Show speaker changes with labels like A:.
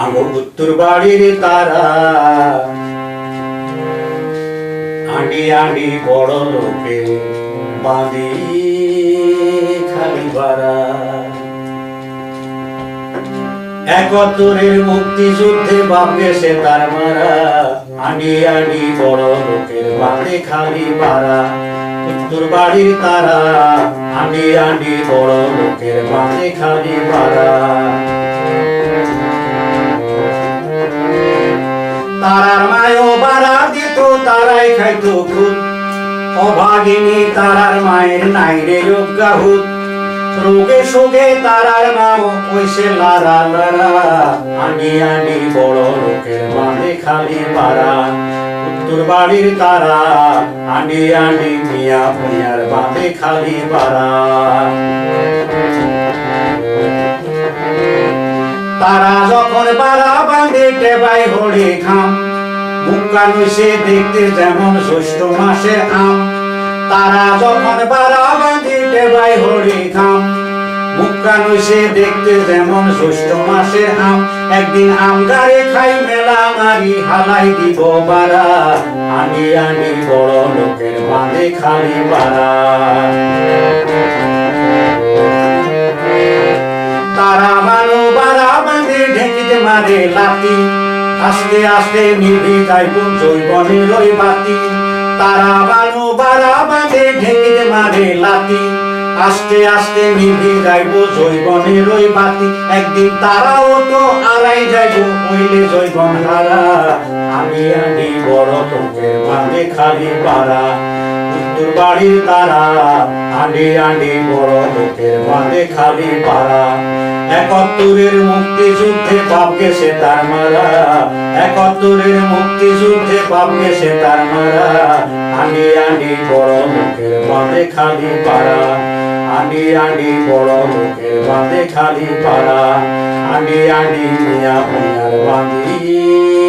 A: আমো উত্তর বাড়ির তারা। আন্ডি আন্ডি বড় লোকে বাঁধি খালি বাড়া একত্তরের মুক্তিযুদ্ধে বাপকে সে তার মারা। আন্ডি আন্ডি বড় লোকের বাঁধে খালি পাড়া উত্তর বাড়ির তারা আন্ডি আন্ডি বড় লোকের বাঁধে খালি পাড়া তারার মায়ও বাড়া দিত, তারাই খাইতো খুদ অভাগিনী তারার মায়ের নাই রে যজ্ঞাহুত রোগে শোকে তারার নাম ওইসে লারা লারা আনি আনি বড় লোকের বাঁধে খালি পাড়া। উত্তর বাড়ির তারা আনি আনি মিয়া ভুইয়ার বাঁধে খালি পাড়া। তারা যখন পাড়া বাঁধে টেবাই হরে খাম মুক্কানু সে দেখতে যেমন জ্যৈষ্ঠ মাসের আম। তারা যখন পাড়া বাঁধে টেবাই হরে খাম মুক্কানু সে দেখতে যেমন জ্যৈষ্ঠ মাসের আম। একদিন আম গাড়ে খাই মেলা মারি, হালাই দিব বাড়া আনি আনি বড় লোকের বাঁধে খালি পাড়া। ঢেকিতে লাতি আস্তে আস্তে নিভে যাইব জৈবনের ওই বাতি। তারা মানো বাড়া বাঁধে, ঢেকিতে মারে লাতি আস্তে আস্তে নিভে যাইব জৈবনের ওই বাতি। একদিন তারাও তো আড়াই যাইব হইলে জৈবন হারা। আমি আনি বড় লোকের বাঁধে খালি পাড়া। উত্তর বাড়ির তারা আন্ডি আন্ডি বড় লোকের বাঁধে খালি পাড়া। একাত্তরের মুক্তিযুদ্ধে বাপ গেছে তার মারা। একাত্তরের মুক্তিযুদ্ধে বাপ গেছে তার মারা। আনি আনি, বড় মুখের বাঁধে খালি পাড়া। আনি আনি, বড় মুখের বাঁধে খালি পাড়া। আনি আনি, মিয়া, মিয়ার বাঁধি।